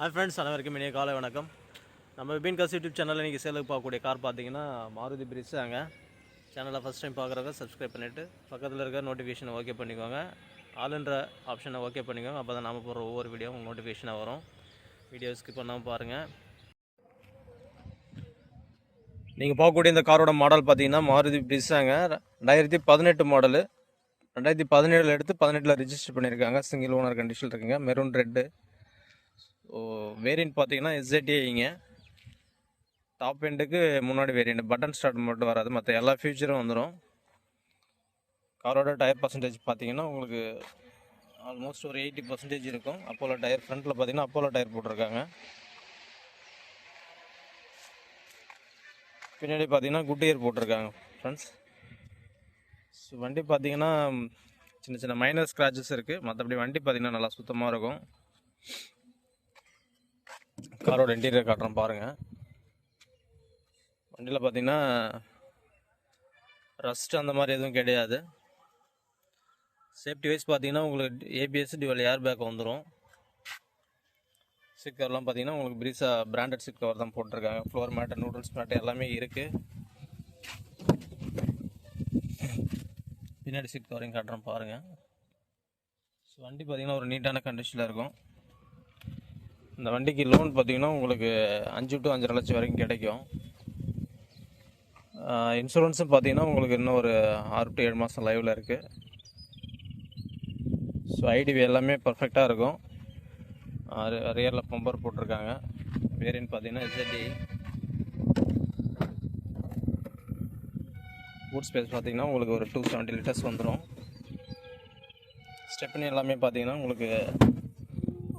Hi friends அனைவருக்கும் இனிய காலை வணக்கம். நம்ம விபின் கஸ் யூடியூப் சேனலில் இன்றைக்கி சேலுக்கு பார்க்கக்கூடிய கார் பார்த்தீங்கன்னா மாருதி பிரிட்ஸ் அங்கே சேனலை ஃபஸ்ட் டைம் பார்க்குறவங்க சப்ஸ்கிரைப் பண்ணிவிட்டு பக்கத்தில் இருக்க நோட்டிஃபிகேஷனை ஓகே பண்ணிக்கோங்க. ஆளுன்ற ஆப்ஷனை ஓகே பண்ணிக்கோங்க. அப்போ தான் நாம போடுற ஒவ்வொரு வீடியோ உங்களுக்கு நோட்டிஃபிகேஷனாக வரும். வீடியோ ஸ்கிப் பண்ணாமல் பாருங்கள் நீங்கள் பார்க்கக்கூடிய இந்த காரோட மாடல் பார்த்தீங்கன்னா மாருதி பிரிட்ஸாங்க ரெண்டாயிரத்தி பதினெட்டு மாடலு ரெண்டாயிரத்தி பதினேழில் எடுத்து பதினெட்டில் ரிஜிஸ்டர் பண்ணியிருக்காங்க. சிங்கிள் ஓனர் கண்டிஷன் இருக்குங்க. மெரூன் ரெட்டு ஓ வேரியன்ட் பார்த்தீங்கன்னா எஸ்ஏடிஐங்க டாப் எண்டுக்கு முன்னாடி வேரியண்ட் பட்டன் ஸ்டார்ட் மட்டும் வராது. மற்ற எல்லா ஃபியூச்சரும் வந்துடும் காரோட டயர் பர்சன்டேஜ் பார்த்தீங்கன்னா உங்களுக்கு ஆல்மோஸ்ட் ஒரு எயிட்டி பர்சன்டேஜ் இருக்கும். அப்போலோ டயர் ஃப்ரண்ட்டில் பார்த்தீங்கன்னா அப்போலோ டயர் போட்டிருக்காங்க. பின்னாடி பார்த்தீங்கன்னா குட் இயர் போட்டிருக்காங்க ஃப்ரெண்ட்ஸ் ஸோ வண்டி பார்த்தீங்கன்னா சின்ன சின்ன மைனர் ஸ்க்ராச்சஸ் இருக்குது மற்றபடி வண்டி பார்த்தீங்கன்னா நல்லா சுத்தமாக இருக்கும். காரோட இன்டீரியர் காட்டுறோம் பாருங்கள் வண்டியில் பார்த்தீங்கன்னா ரஸ்ட் அந்த மாதிரி எதுவும் கிடையாது. சேஃப்டி வைஸ் பார்த்தீங்கன்னா உங்களுக்கு ஏபிஎஸ் டிவல் ஏர் பேக் வந்துடும் சீட் கவர்லாம் பார்த்தீங்கன்னா உங்களுக்கு பிரீஸா பிராண்டட் சீட் கவர் தான் போட்டிருக்காங்க. ஃப்ளோர் மேட்டு நூடுல்ஸ் மேட்டு எல்லாமே இருக்குது பின்னாடி சீட் கவரையும் காட்டுறோம் பாருங்கள் ஸோ வண்டி பார்த்தீங்கன்னா ஒரு நீட்டான கண்டிஷனில் இருக்கும். இந்த வண்டிக்கு லோன் பார்த்தீங்கன்னா உங்களுக்கு அஞ்சு டு அஞ்சரை லட்சம் வரைக்கும் கிடைக்கும். இன்சூரன்ஸும் பார்த்தீங்கன்னா உங்களுக்கு இன்னும் ஒரு ஆறு டு ஏழு மாதம் லைவில் இருக்குது ஸோ ஐடிவி எல்லாமே பர்ஃபெக்டாக இருக்கும். ரியரில் பம்பர் போட்டிருக்காங்க. வேரியன்ட் பார்த்தீங்கன்னா எஸ்எல்டி பூட் ஸ்பேஸ் பார்த்தீங்கன்னா உங்களுக்கு ஒரு டூ செவன்ட்டி லிட்டர்ஸ் வந்துடும் ஸ்டெப்னி எல்லாமே பார்த்தீங்கன்னா உங்களுக்கு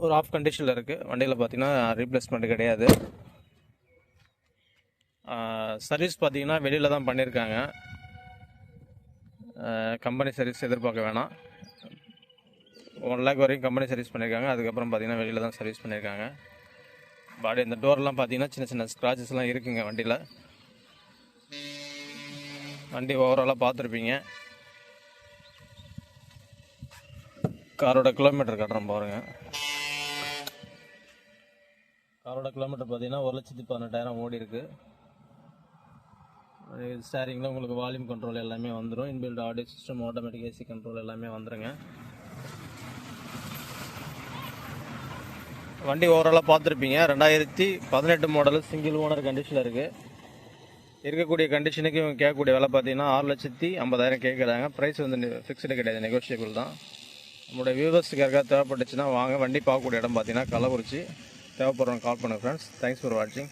ஒரு ஆஃப் கண்டிஷனில் இருக்குது வண்டியில் பார்த்தீங்கன்னா ரீப்ளேஸ்மெண்ட் கிடையாது. சர்வீஸ் பார்த்தீங்கன்னா வெளியில் தான் பண்ணியிருக்காங்க கம்பெனி சர்வீஸ் எதிர்பார்க்க வேணாம். ஒன் லேக் வரைக்கும் கம்பெனி சர்வீஸ் பண்ணியிருக்காங்க அதுக்கப்புறம் பார்த்தீங்கன்னா வெளியில் தான் சர்வீஸ் பண்ணியிருக்காங்க பாடி இந்த டோர்லாம் பார்த்தீங்கன்னா சின்ன சின்ன ஸ்க்ராச்சஸ்லாம் இருக்குங்க வண்டியில். வண்டி ஓவராலாக பார்த்துருப்பீங்க காரோட கிலோமீட்டர் கட்டுறோம் பாருங்கள் காரோட கிலோமீட்டர் பார்த்தீங்கன்னா ஒரு லட்சத்தி பதினெட்டாயிரம் ஓடி இருக்கு. ஸ்டேரிங்கில் உங்களுக்கு வால்யூம் கண்ட்ரோல் எல்லாமே வந்துடும் inbuilt audio system automatic AC control எல்லாமே வந்துடுங்க வண்டி ஓவராலாக பார்த்துருப்பீங்க. ரெண்டாயிரத்தி பதினெட்டு மாடல் சிங்கிள் ஓனர் கண்டிஷனில் இருக்குது இருக்கக்கூடிய கண்டிஷனுக்கு இவங்க கேட்கக்கூடிய விலை பார்த்தீங்கன்னா ஆறு லட்சத்தி ஐம்பதாயிரம் கேட்குறாங்க. ப்ரைஸ் வந்து ஃபிக்ஸ்டு கிடையாது. நெகோஷியபிள் தான். நம்மளுடைய வியூவர்ஸுக்கு யாருக்காவது தேவைப்பட்டுச்சுன்னா வாங்க. வண்டி பார்க்கக்கூடிய இடம் பார்த்தீங்கன்னா கள்ளக்குறிச்சி. தேவைப்படுறவங்க கால் பண்ணுங்கள் ஃப்ரெண்ட்ஸ் தேங்க்ஸ் ஃபார் வாட்சிங்